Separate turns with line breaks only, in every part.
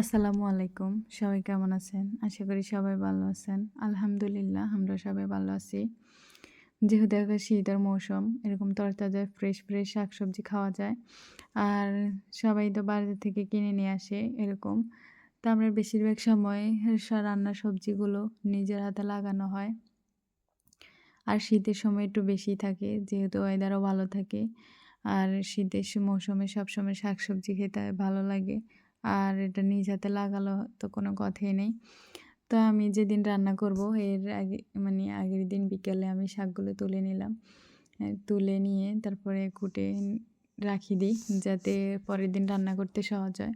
আসসালামু আলাইকুম। সবাই কেমন আছেন? আশা করি সবাই ভালো আছেন। আলহামদুলিল্লাহ, আমরা সবাই ভালো আছি। যেহেতু এখন শীতের মৌসুম, এরকম তরতাজা ফ্রেশ ফ্রেশ শাকসবজি খাওয়া যায়। আর সবাই তো বাড়ি থেকে কিনে নিয়ে আসে এরকম। তো আমরা বেশিরভাগ সময় রান্নার সবজিগুলো নিজের হাতে লাগানো হয়। আর শীতের সময় একটু বেশি থাকে, যেহেতু ওয়েদারও ভালো থাকে। আর শীতের মৌসুমে সবসময় শাকসবজি খেতে ভালো লাগে। আর এটা নিজ হাতে লাগালো তো কোনো কথাই নেই। তো আমি যেদিন রান্না করব, এর আগে মানে আগের দিন বিকেলে আমি শাকগুলো তুলে নিলাম। তুলে নিয়ে তারপরে কুটে রাখি দিই যাতে পরের দিন রান্না করতে সহজ হয়।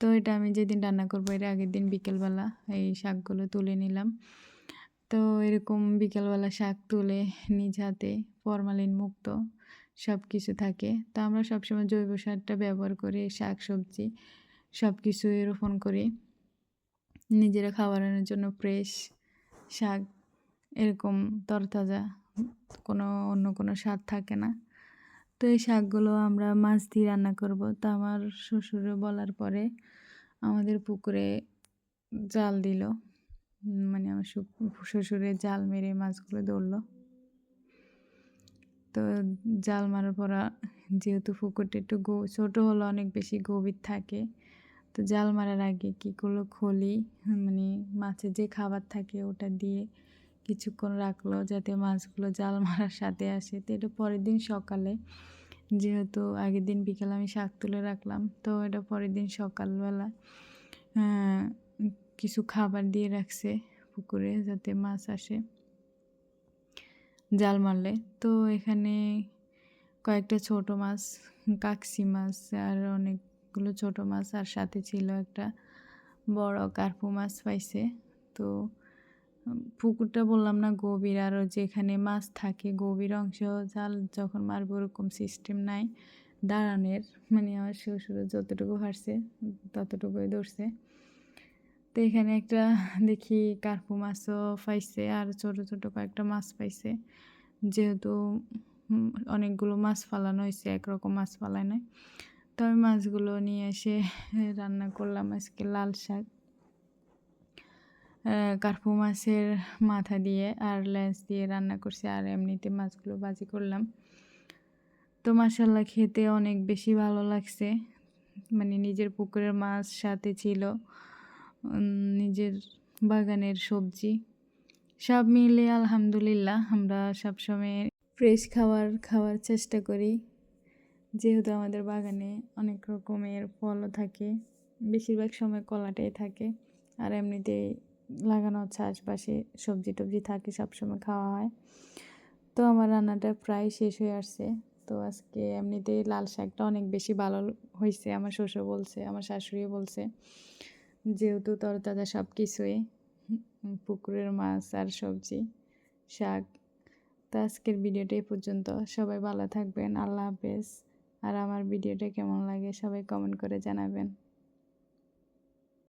তো এটা আমি যেদিন রান্না করব, এর আগের দিন বিকেলবেলা এই শাকগুলো তুলে নিলাম। তো এরকম বিকেলবেলা শাক তুলে নিজ হাতে ফরমালিন মুক্ত সব কিছু থাকে। তো আমরা সবসময় জৈব সারটা ব্যবহার করি শাক, সবজি। সব কিছুই রোপণ করি। নিজেরা খাবারের জন্য ফ্রেশ শাক, এরকম তরতাজা, কোনো অন্য কোনো স্বাদ থাকে না। তো এই শাকগুলো আমরা মাছ দিয়ে রান্না করব। তো আমার শ্বশুরে বলার পরে আমাদের পুকুরে জাল দিল। মানে আমার শ্বশুরে জাল মেরে মাছগুলো ধরলো। তো জাল মারার পর যেহেতু পুকুরটা একটু গো, ছোটো হলো অনেক বেশি গভীর থাকে। তো জাল মারার আগে কী করল খলি মানে মাছের যে খাবার থাকে ওটা দিয়ে কিছুক্ষণ রাখল যাতে মাছগুলো জাল মারার সাথে আসে। তো এটা পরের দিন সকালে, যেহেতু আগের দিন বিকালে আমি শাক তুলে রাখলাম, তো এটা পরের দিন সকালবেলা কিছু খাবার দিয়ে রাখছে পুকুরে যাতে মাছ আসে জাল মারলে। তো এখানে কয়েকটা ছোট মাছ, কাকসি মাছ, আর অনেকগুলো ছোট মাছ আর সাথে ছিল একটা বড় কার্পু মাছ পাইছে। তো পুকুরটা বললাম না গভীর আরও যেখানে মাছ থাকে গভীর অংশ জাল যখন মারবো ওরকম সিস্টেম নাই। দাঁড়ানোর মানে আমার শ্বশুর যতটুকু হারছে ততটুকুই ধরছে। তো এখানে একটা দেখি কার্পু মাছও পাইছে আর ছোট ছোট কয়েকটা মাছ পাইছে। যেহেতু অনেকগুলো মাছ ফালানো হয়েছে একরকম মাছ ফালায় নাই। তো আমি মাছগুলো নিয়ে এসে রান্না করলাম আজকে লাল শাক। কার্পু মাছের মাথা দিয়ে আর লেন্স দিয়ে রান্না করছি আর এমনিতে মাছগুলো বাজি করলাম। তো মাসাল্লাহ খেতে অনেক বেশি ভালো লাগছে। মানে নিজের পুকুরের মাছ সাথে ছিল নিজের বাগানের সবজি, সব মিলে আলহামদুলিল্লাহ আমরা সবসময় ফ্রেশ খাবার খাওয়ার চেষ্টা করি। যেহেতু আমাদের বাগানে অনেক রকমের ফলও থাকে, বেশিরভাগ সময় কলাটাই থাকে, আর এমনিতে লাগানো হচ্ছে আশপাশে সবজি টবজি থাকে, সবসময় খাওয়া হয়। তো আমার রান্নাটা প্রায় শেষ হয়ে আসছে। তো আজকে এমনিতেই লাল শাকটা অনেক বেশি ভালো হয়েছে আমার শ্বশুর বলছে, আমার শাশুড়িও বলছে। যেহেতু তরতাজা সব কিছুই পুকুরের মাছ আর সবজি, শাক। তো আজকের ভিডিওটা এই পর্যন্ত। সবাই ভালো থাকবেন। আল্লাহ হাফেজ। আর আমার ভিডিওটা কেমন লাগে সবাই কমেন্ট করে জানাবেন।